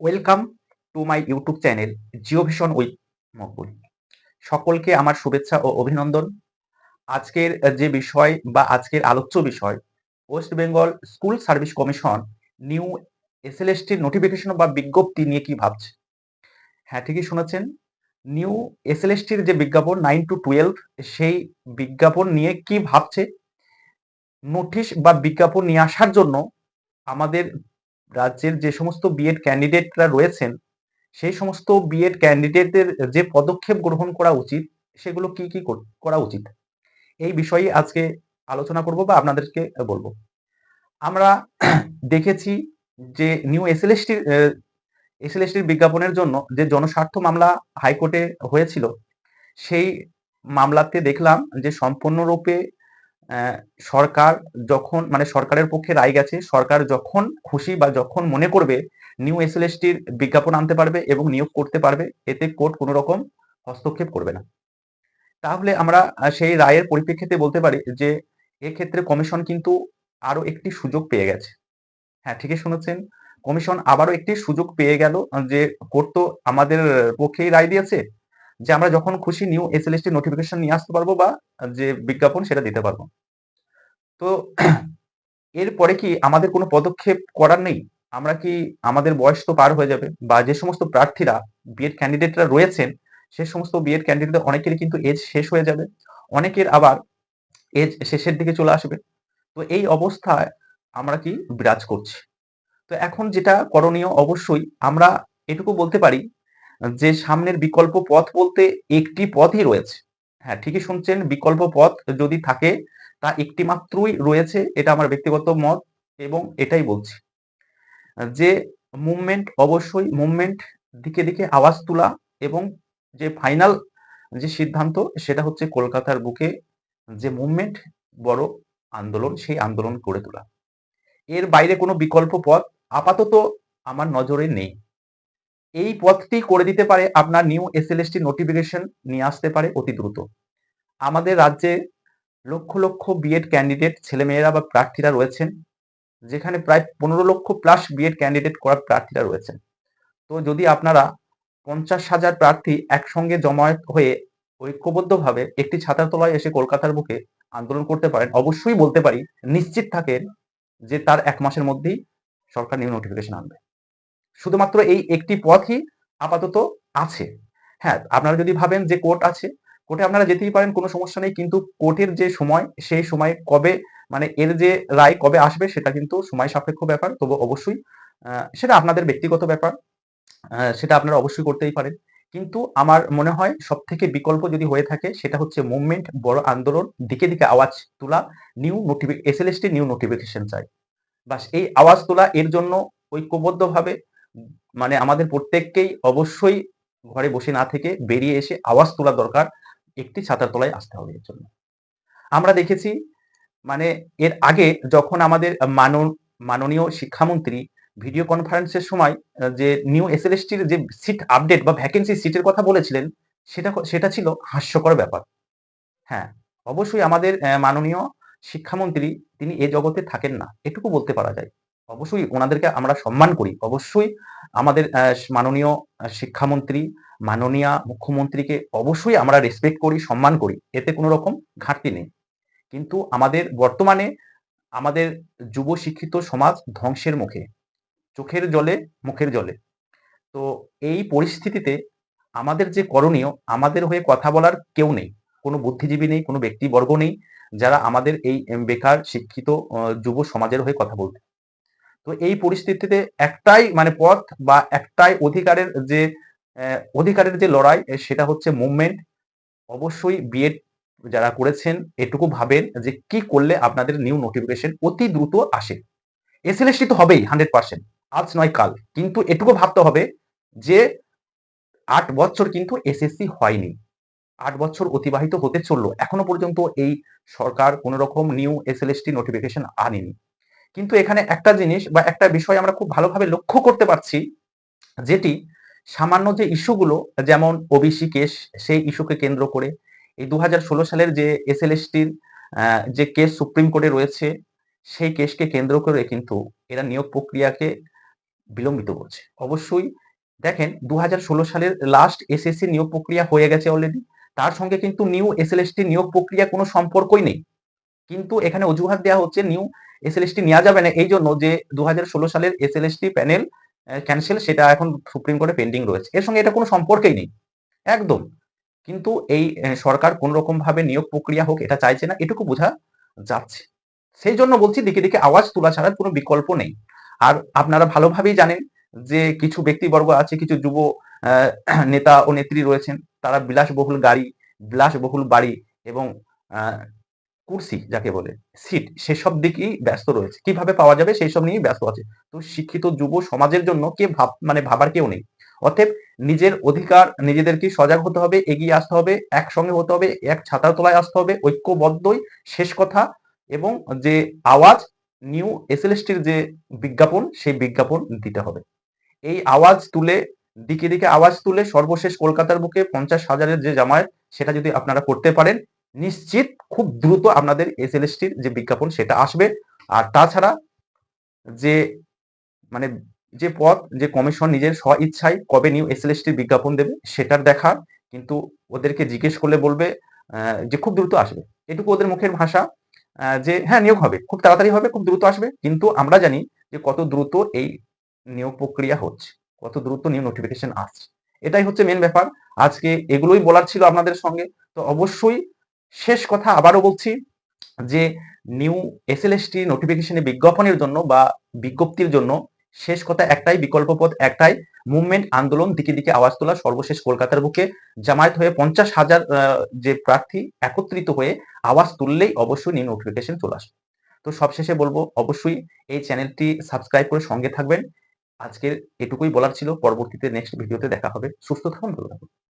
Welcome to my YouTube channel Geo Vision with Maqbool সকলকে আমার শুভেচ্ছা ও অভিনন্দন। আজকের যে বিষয় বা আজকের আলোচ্য বিষয় West Bengal school service commission new এসএলএসটির notification বা বিজ্ঞপ্তি নিয়ে কি ভাবছে? হ্যাঁ ঠিকই শুনেছেন। নিউ এসএলএসটির যে বিজ্ঞাপন নাইন টু টুয়েলভ সেই বিজ্ঞাপন নিয়ে কি ভাবছে? নোটিশ বা বিজ্ঞাপন নিয়ে আসার জন্য আমাদের রাজ্যের যে সমস্ত বিএড ক্যান্ডিডেটরা রয়েছেন, সেই সমস্ত বিএড ক্যান্ডিডেটদের যে পদক্ষেপ গ্রহণ করা উচিত, সেগুলো কি কি করা উচিত? এই বিষয়ে আজকে আলোচনা করব বা আপনাদেরকে বলব। আমরা দেখেছি যে নিউ এসএলএসটির এসএলএসটির বিজ্ঞাপনের জন্য যে জনস্বার্থ মামলা হাইকোর্টে হয়েছিল, সেই মামলাতে দেখলাম যে সম্পূর্ণরূপে সরকার যখন মানে সরকারের পক্ষে রায় গেছে, সরকার যখন খুশি বা যখন মনে করবে নিউ এসএলএসটির বিজ্ঞাপন আনতে পারবে এবং নিয়োগ করতে পারবে, এতে কোর্ট কোনো রকম হস্তক্ষেপ করবে না। তাহলে আমরা সেই রায়ের পরিপ্রেক্ষিতে বলতে পারি যে, এক্ষেত্রে কমিশন কিন্তু আরও একটি সুযোগ পেয়ে গেছে। হ্যাঁ ঠিকই শুনেছেন। কমিশন আবারও একটি সুযোগ পেয়ে গেল যে, কোর্ট তো আমাদের পক্ষেই রায় দিয়েছে যে আমরা যখন খুশি নিউ এসএলএসটি নোটিফিকেশন নিয়ে আসতে পারব বা যে বিজ্ঞাপন সেটা দিতে পারব। তো এরপরে কি আমাদের কোনো পদক্ষেপ করার নেই? আমরা কি আমাদের বয়স তো পার হয়ে যাবে বা যে সমস্ত প্রার্থীরা বিএড ক্যান্ডিডেটরা রয়েছেন, সে সমস্ত বিএড ক্যান্ডিডেট অনেকেরই কিন্তু এজ শেষ হয়ে যাবে। অনেকের আবার এজ শেষের দিকে চলে আসবে। তো এই অবস্থায় আমরা কি বিরাজ করছি। তো এখন যেটা করণীয় অবশ্যই আমরা এটুকু বলতে পারি যে সামনের বিকল্প পথ বলতে একটি পথই রয়েছে। হ্যাঁ ঠিকই শুনছেন, বিকল্প পথ যদি থাকে, তা একটি মাত্রই রয়েছে, এটা আমার ব্যক্তিগত মত এবং এটাই বলছি। যে মুভমেন্ট অবশ্যই মুভমেন্ট দিকে দিকে আওয়াজ তোলা এবং যে ফাইনাল যে সিদ্ধান্ত, সেটা হচ্ছে কলকাতার বুকে যে মুভমেন্ট বড় আন্দোলন, সেই আন্দোলন করে তোলা। এর বাইরে কোনো বিকল্প পথ আপাতত আমার নজরে নেই। এই পথটি করে দিতে পারে আপনার নিউ এসএলএসটি নোটিফিকেশন নিয়ে আসতে পারে অতি দ্রুত। আমাদের রাজ্যে লক্ষ লক্ষ বিএড ক্যান্ডিডেট ছেলেমেয়েরা বা প্রার্থীরা রয়েছেন, যেখানে প্রায় পনেরো লক্ষ প্লাস বিএড ক্যান্ডিডেট করা প্রার্থীরা রয়েছেন। তো যদি আপনারা পঞ্চাশ হাজার প্রার্থী একসঙ্গে জমায়েত হয়ে ঐক্যবদ্ধভাবে একটি ছাতার তলায় এসে কলকাতার বুকে আন্দোলন করতে পারেন, অবশ্যই বলতে পারি, নিশ্চিত থাকেন যে তার এক মাসের মধ্যেই সরকার নিউ নোটিফিকেশন আনবে। শুধুমাত্র এই একটি পথই আপাতত আছে। হ্যাঁ আপনারা যদি ভাবেন যে কোর্ট আছে, কোর্টে আপনারা যেতেই পারেন, কোনো সমস্যা নেই, কিন্তু কোর্টের যে সময়, সেই সময় কবে মানে এর যে রায় কবে আসবে, সেটা কিন্তু সময় সাপেক্ষ ব্যাপার, তবু অবশ্যই সেটা আপনাদের ব্যক্তিগত ব্যাপার সেটা আপনারা অবশ্যই করতেই পারেন। কিন্তু আমার মনে হয় সব থেকে বিকল্প যদি হয়ে থাকে, সেটা হচ্ছে মুভমেন্ট, বড় আন্দোলন, দিকে দিকে আওয়াজ তোলা, নিউ নোটিফি, এসএলএসটি নিউ নোটিফিকেশন চাই। বাস এই আওয়াজ তোলা এর জন্য ঐক্যবদ্ধভাবে মানে আমাদের প্রত্যেককেই অবশ্যই ঘরে বসে না থেকে বেরিয়ে এসে আওয়াজ তোলা দরকার, একটি ছাতার তলায় আসতে হবে এর জন্য। আমরা দেখেছি মানে এর আগে যখন আমাদের মানন মাননীয় শিক্ষামন্ত্রী ভিডিও কনফারেন্সের সময়, যে নিউ এস এসএলএসটির যে সিট আপডেট বা ভ্যাকেন্সি সিটের কথা বলেছিলেন, সেটা সেটা ছিল হাস্যকর ব্যাপার। হ্যাঁ অবশ্যই আমাদের মাননীয় শিক্ষামন্ত্রী, তিনি এ জগতে থাকেন না, এটুকু বলতে পারা যায়। অবশ্যই ওনাদেরকে আমরা সম্মান করি। অবশ্যই আমাদের মাননীয় শিক্ষামন্ত্রী, মাননীয় মুখ্যমন্ত্রীকে অবশ্যই আমরা রেসপেক্ট করি, সম্মান করি। এতে কোনো রকম ঘাটতি নেই। কিন্তু আমাদের বর্তমানে আমাদের যুব শিক্ষিত সমাজ ধ্বংসের মুখে, চোখের জলে, মুখের জলে। তো এই পরিস্থিতিতে আমাদের যে করণীয়, আমাদের হয়ে কথা বলার কেউ নেই। কোনো বুদ্ধিজীবী নেই, কোনো ব্যক্তিবর্গ নেই যারা আমাদের এই বেকার, শিক্ষিত যুব সমাজের হয়ে কথা বলতে। তো এই পরিস্থিতিতে একটাই মানে পথ বা একটাই অধিকারের যে অধিকারের যে লড়াই সেটা হচ্ছে মুভমেন্ট অবশ্যই বিএড যারা করেছেন, এটুকু ভাবেন যে কি করলে আপনাদের নিউ নোটিফিকেশন অতি দ্রুত আসে। এসএলএসটি তো হবেই হান্ড্রেড পার্সেন্ট আজ নয় কাল। কিন্তু এটুকু ভাবতে হবে যে, আট বছর কিন্তু এসএসসি হয়নি। আট বছর অতিবাহিত হতে চলল। এখনও পর্যন্ত এই সরকার কোন রকম নিউ এসএলএসটি নোটিফিকেশন আনেনি। কিন্তু এখানে একটা জিনিস বা একটা বিষয় আমরা খুব ভালোভাবে লক্ষ্য করতে পারছি, যেটি সামান্য যে ইস্যুগুলো যেমন ওবিসি কেস সেই ইস্যুকে কেন্দ্র করে এই দু হাজার ষোলো সালের যে এস এসএলএসটির যে কেস সুপ্রিম কোর্টে রয়েছে, সেই কেসকে কেন্দ্র করে কিন্তু এরা নিয়োগ প্রক্রিয়াকে বিলম্বিত করছে। অবশ্যই দেখেন দু হাজার ষোলো সালের লাস্ট এসএসসি নিয়োগ প্রক্রিয়া হয়ে গেছে অলরেডি তার সঙ্গে কিন্তু নিউ এসএলএসটি নিয়োগ প্রক্রিয়া কোনো সম্পর্কই নেই। কিন্তু এখানে অজুহাত দেওয়া হচ্ছে নিউ এসএলএসটি নেওয়া যাবে না। এই জন্য যে দুহাজার ষোলো সালের এসএলএসটি প্যানেল ক্যান্সেল সেটা এখন সুপ্রিম কোর্টে পেন্ডিং রয়েছে। এর সঙ্গে এটা কোনো সম্পর্কেই নেই। একদম। কিন্তু এই সরকার কোন রকম ভাবে নিয়োগ প্রক্রিয়া হোক এটা চাইছে না, এটুকু বোঝা যাচ্ছে। সেই জন্য বলছি, দিকে দিকে আওয়াজ তোলা ছাড়ার কোনো বিকল্প নেই। আর আপনারা ভালোভাবেই জানেন যে কিছু ব্যক্তিবর্গ আছে, কিছু যুব নেতা ও নেত্রী রয়েছেন। তারা বিলাসবহুল গাড়ি, বিলাসবহুল বাড়ি এবং কুর্সি যাকে বলে, সিট, সেসব দিকেই ব্যস্ত রয়েছে। কীভাবে পাওয়া যাবে সেই সব নিয়েই ব্যস্ত আছে। তো শিক্ষিত যুব সমাজের জন্য কে ভাব মানে ভাবার কেউ নেই। অতএব নিজের অধিকার, নিজেদেরকে সজাগ হতে হবে, এগিয়ে আসতে হবে, একসঙ্গে হতে হবে, এক ছাতার তলায় আসতে হবে, ঐক্যবদ্ধই শেষ কথা। এবং যে আওয়াজ নিউ এসএলএসটির যে বিজ্ঞাপন, সেই বিজ্ঞাপন দিতে হবে। এই আওয়াজ তুলে, দিকে দিকে আওয়াজ তুলে সর্বশেষ কলকাতার বুকে পঞ্চাশ হাজারের যে জামায়াত, সেটা যদি আপনারা করতে পারেন নিশ্চিত খুব দ্রুত আপনাদের এসএলএসটির যে বিজ্ঞাপন সেটা আসবে। আর তাছাড়া যে মানে যে পদ, যে কমিশন নিজের স্ব ইচ্ছায় কবে নিউ এস এল এসএলএসটির বিজ্ঞাপন দেবে সেটার দেখা কিন্তু ওদেরকে জিজ্ঞেস করলে বলবে যে খুব দ্রুত আসবে। এটুকু ওদের মুখের ভাষা যে হ্যাঁ নিয়োগ হবে। খুব তাড়াতাড়ি হবে, খুব দ্রুত আসবে। কিন্তু আমরা জানি যে কত দ্রুত এই নিয়োগ প্রক্রিয়া হচ্ছে, কত দ্রুত নিউ নোটিফিকেশন আসছে। এটাই হচ্ছে মেন ব্যাপার। আজকে এগুলোই বলার ছিল আপনাদের সঙ্গে। তো অবশ্যই শেষ কথা আবারও বলছি যে নিউ এসএলএসটি নোটিফিকেশনে বিজ্ঞাপনের জন্য বা বিজ্ঞপ্তির জন্য শেষ কথা একটাই, বিকল্প পথ একটাই মুভমেন্ট আন্দোলন দিকে দিকে আওয়াজ তোলা সর্বশেষ কলকাতার বুকে জামায়াত হয়ে পঞ্চাশ হাজার যে প্রার্থী একত্রিত হয়ে আওয়াজ তুললেই অবশ্যই নিউ নোটিফিকেশন চলে আসবে। তো সবশেষে বলব, অবশ্যই এই চ্যানেলটি সাবস্ক্রাইব করে সঙ্গে থাকবেন। আজকের এটুকুই বলার ছিল। পরবর্তীতে নেক্সট ভিডিওতে দেখা হবে। সুস্থ থাকুন, ভালো থাকুন।